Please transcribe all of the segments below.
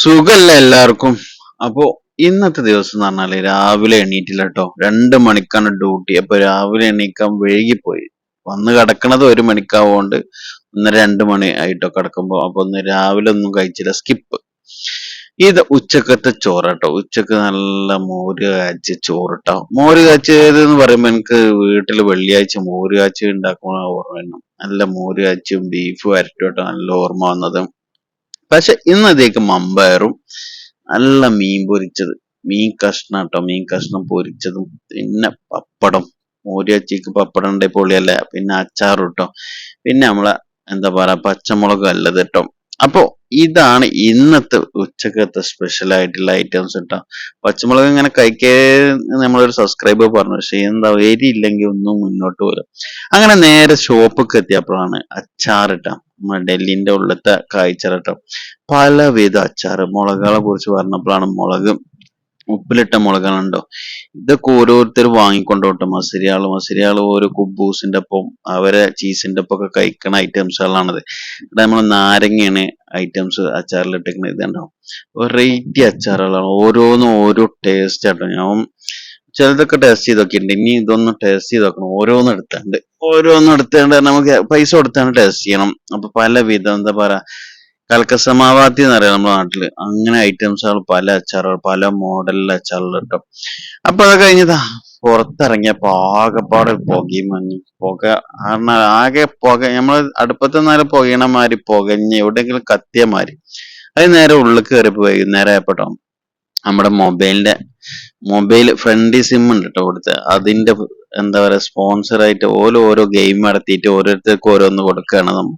സുഖല്ല എല്ലാവർക്കും? അപ്പോ ഇന്നത്തെ ദിവസം എന്ന് പറഞ്ഞാൽ രാവിലെ എണീറ്റില്ല കേട്ടോ രണ്ട് മണിക്കാണ് ഡ്യൂട്ടി. അപ്പൊ രാവിലെ എണീക്കാൻ വൈകിപ്പോയി. വന്ന് കിടക്കണത് ഒരു മണിക്കാവുകൊണ്ട് ഒന്ന് രണ്ട് മണി ആയിട്ടോ കിടക്കുമ്പോ അപ്പൊ ഒന്ന് രാവിലെ ഒന്നും കഴിച്ചില്ല. സ്കിപ്പ് ഇത് ഉച്ചക്കത്തെ ചോറ് കേട്ടോ ഉച്ചയ്ക്ക് നല്ല മോര് കാച്ചി കേട്ടോ മോര് കാച്ചിയത് എന്ന് പറയുമ്പോ എനിക്ക് വീട്ടിൽ വെള്ളിയാഴ്ച മോര് കാച്ചി ഉണ്ടാക്കുന്ന ഓർമ്മ നല്ല മോര് കാച്ചിയും ബീഫ് വരട്ടും കേട്ടോ നല്ല ഓർമ്മ വന്നത്. പക്ഷെ ഇന്നത്തേക്ക് മമ്പയറും നല്ല മീൻ പൊരിച്ചത്. മീൻ കഷ്ണം കേട്ടോ മീൻ കഷ്ണം പൊരിച്ചതും പിന്നെ പപ്പടം. മോരിയച്ചിക്ക് പപ്പടം ഉണ്ടെ പൊളിയല്ലേ പിന്നെ അച്ചാർ കേട്ടോ പിന്നെ നമ്മളെ എന്താ പറയാ പച്ചമുളക് അല്ലത് കേട്ടോ അപ്പോ ഇതാണ് ഇന്നത്തെ ഉച്ചക്കത്തെ സ്പെഷ്യൽ ആയിട്ടുള്ള ഐറ്റംസ് കേട്ടോ പച്ചമുളക് ഇങ്ങനെ കഴിക്കേ നമ്മളൊരു സബ്സ്ക്രൈബർ പറഞ്ഞു പക്ഷെ എന്താ എരിയില്ലെങ്കിൽ ഒന്നും മുന്നോട്ട് പോലും അങ്ങനെ നേരെ ഷോപ്പൊക്കെ എത്തിയപ്പോഴാണ് അച്ചാർ ഇട്ടാ ഡൽഹിന്റെ ഉള്ളത്തെ കാഴ്ച കേട്ടോ പലവിധ അച്ചാറ് മുളകുകളെ കുറിച്ച് പറഞ്ഞപ്പോഴാണ് മുളക് ഉപ്പിലിട്ട മുളകുകളുണ്ടോ ഇതൊക്കെ ഓരോരുത്തർ വാങ്ങിക്കൊണ്ടോട്ടെ മസിരിയാൾ മസിരിയാൾ ഓരോ കുബൂസിന്റെ ഒപ്പം അവരെ ചീസിന്റെ ഒപ്പം കഴിക്കണ ഐറ്റംസുകളാണത്. ഇവിടെ നമ്മൾ നാരങ്ങയാണ് ഐറ്റംസ് അച്ചാറിൽ ഇട്ടിരിക്കുന്നത് ഇതുണ്ടാവും വെറൈറ്റി അച്ചാറുകളാണ്. ഓരോന്നും ഓരോ ടേസ്റ്റ് ആട്ടോ. ഞാൻ ചിലതൊക്കെ ടേസ്റ്റ് ചെയ്ത് നോക്കിയിട്ടുണ്ട് ഇനി ഇതൊന്ന് ടേസ്റ്റ് ചെയ്ത് നോക്കണം ഓരോന്നും എടുത്തേണ്ട്. ഓരോന്നും എടുത്തേണ്ട നമുക്ക് പൈസ കൊടുത്താണ് ടേസ്റ്റ് ചെയ്യണം. അപ്പൊ പല വിധം എന്താ പറയാ കൽക്കസമാവാത്തി എന്ന് പറയാം നമ്മുടെ നാട്ടിൽ. അങ്ങനെ ഐറ്റംസുകൾ പല അച്ചാറുകൾ പല മോഡലിലെ അച്ചാറുകൾ കിട്ടും. അപ്പൊ അത് കഴിഞ്ഞതാ പുറത്തിറങ്ങിയപ്പോ ആകെപ്പാട് പുകയും മഞ്ഞും പുക. കാരണം ആകെ പുക നമ്മൾ അടുപ്പത്ത് നേരെ പുകയണ മാതിരി പുകഞ്ഞ് എവിടെയെങ്കിലും കത്തിയ മാതിരി. അത് നേരെ ഉള്ളിൽ കയറിപ്പോ വൈകുന്നേരം ആയപ്പോട്ടോ. നമ്മുടെ മൊബൈലിന്റെ മൊബൈൽ ഫ്രണ്ട് സിം ഉണ്ട് കേട്ടോ കൊടുത്ത്. അതിന്റെ എന്താ പറയാ സ്പോൺസർ ആയിട്ട് ഓരോ ഓരോ ഗെയിം നടത്തിയിട്ട് ഓരോരുത്തർക്ക് ഓരോന്ന് കൊടുക്കുകയാണ് നമ്മൾ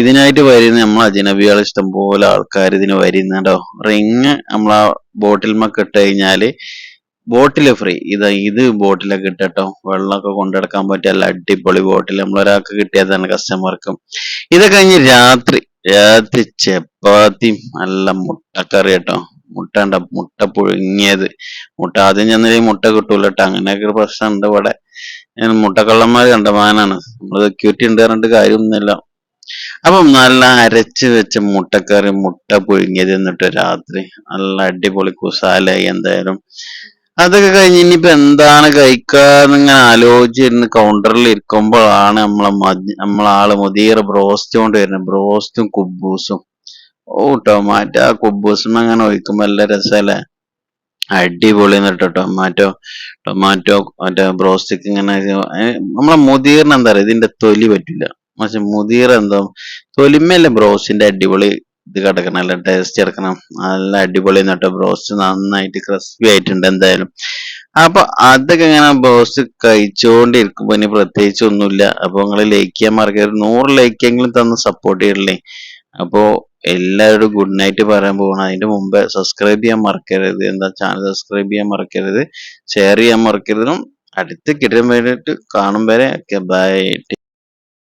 ഇതിനായിട്ട് വരുന്ന നമ്മൾ അജിനബികൾ ഇഷ്ടം പോലെ ആൾക്കാർ ഇതിന് വരുന്നുണ്ടോ? റിങ് നമ്മൾ ആ ബോട്ടിൽമൊക്കെ ഇട്ട് കഴിഞ്ഞാൽ ബോട്ടിൽ ഫ്രീ ഇത് ഇത് ബോട്ടിലൊക്കെ ഇട്ടോ വെള്ളമൊക്കെ കൊണ്ടെടുക്കാൻ പറ്റിയ നല്ല അടിപൊളി ബോട്ടിൽ നമ്മളൊരാൾക്ക് കിട്ടിയതാണ് കസ്റ്റമർക്കും ഇത് കഴിഞ്ഞ് രാത്രി രാത്രി ചപ്പാത്തിയും നല്ല മുട്ടക്കറി കേട്ടോ മുട്ട ഉണ്ട മുട്ട പുഴുങ്ങിയത്. മുട്ട ആദ്യം ചെന്നില്ല മുട്ട കിട്ടൂല കേട്ടോ അങ്ങനെയൊക്കെ ഒരു പ്രശ്നമുണ്ട് ഇവിടെ. മുട്ടക്കള്ളന്മാർ കണ്ടമാനാണ് നമ്മൾ സെക്യൂരിറ്റി ഉണ്ട് പറഞ്ഞിട്ട് കാര്യമൊന്നുമില്ല. അപ്പം നല്ല അരച്ച് വെച്ച മുട്ടക്കറി മുട്ട പുഴുങ്ങിയത് എന്നിട്ട് രാത്രി നല്ല അടിപൊളി കുസാലായി എന്തായാലും. അതൊക്കെ കഴിഞ്ഞ് ഇനിയിപ്പോ എന്താണ് കഴിക്കാന്ന് ഇങ്ങനെ ആലോചിച്ചിരുന്ന് കൗണ്ടറിൽ ഇരിക്കുമ്പോഴാണ് നമ്മളെ മതി നമ്മളാൾ മുദീർ ബ്രോസ്റ്റ് കൊണ്ട് വരുന്നത് ബ്രോസ്റ്റും കുബൂസും. ടൊമാറ്റോ ആ കുബൂസും അങ്ങനെ ഒഴിക്കുമ്പോ നല്ല രസമല്ലേ അടിപൊളി എന്നിട്ട് ടൊമാറ്റോ. ടൊമാറ്റോ മറ്റേ ബ്രോസ്റ്റിക്ക് ഇങ്ങനെ നമ്മളെ മുതിർന്ന് എന്താ പറയുക ഇതിന്റെ തൊലി പറ്റില്ല പക്ഷെ മുതിർ എന്തോ തൊലിമേലെ ബ്രോസ്റ്റിന്റെ അടിപൊളി ഇത് കിടക്കണം നല്ല ടേസ്റ്റ് കിടക്കണം. നല്ല അടിപൊളി എന്നിട്ട് ബ്രോസ്റ്റ് നന്നായിട്ട് ക്രിസ്പി ആയിട്ടുണ്ട് എന്തായാലും. അപ്പൊ അതൊക്കെ ഇങ്ങനെ ബ്രോസ്റ്റ് കഴിച്ചുകൊണ്ടിരിക്കുമ്പോ ഇനി പ്രത്യേകിച്ച് ഒന്നുമില്ല. അപ്പൊ നിങ്ങൾ ലൈക്ക് ചെയ്യാൻ മറക്കരുത്. നൂറ് ലൈക്കെങ്കിലും തന്ന് സപ്പോർട്ട് ചെയ്യണല്ലേ? അപ്പോ എല്ലാവരോടും ഗുഡ് നൈറ്റ് പറയാൻ പോകണം അതിന്റെ മുമ്പ് സബ്സ്ക്രൈബ് ചെയ്യാൻ മറക്കരുത്. എന്താ ചാനൽ സബ്സ്ക്രൈബ് ചെയ്യാൻ മറക്കരുത്. ഷെയർ ചെയ്യാൻ മറക്കരുതും. അടുത്ത് കിട്ടാൻ വേണ്ടിയിട്ട് കാണും വരെ. Okay bye